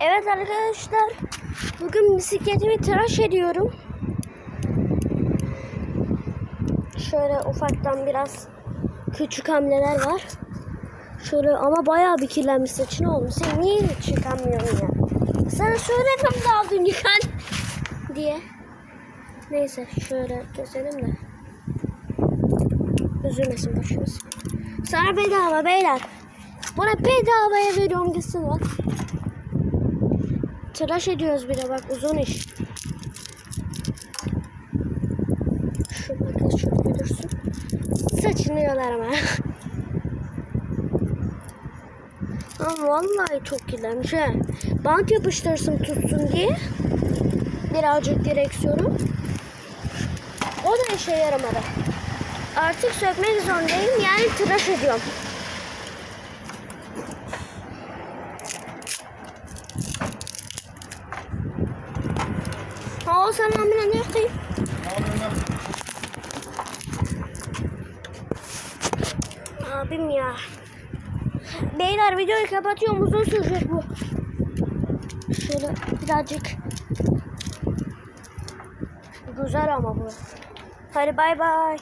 Evet arkadaşlar. Bugün bisikletimi tıraş ediyorum. Şöyle ufaktan biraz küçük hamleler var. Şöyle ama bayağı bir kirlenmiş saçın olmuş. Sen niye hiç ya? Sana söyledim daha dün yıkan diye. Neyse şöyle keselim de. Üzülmesin başımız. Sana bedava beyler. Buna bedavaya veriyorum gitsin bak. Tıraş ediyoruz bir de bak uzun iş. Şu makas şöyle dursun. Saçını yolarım ha. Ama vallahi çok kirlenmiş ha. Bant yapıştırsın tutsun diye. Birazcık direksiyonu. O da işe yaramadı. Artık sökmek zorundayım. Yani tıraş ediyorum. Sen amına ne yapayım? Abim ya. Beyler videoyu kapatıyorum. Uzun sürecek bu. Şöyle birazcık. Güzel ama bu. Hadi bay bay.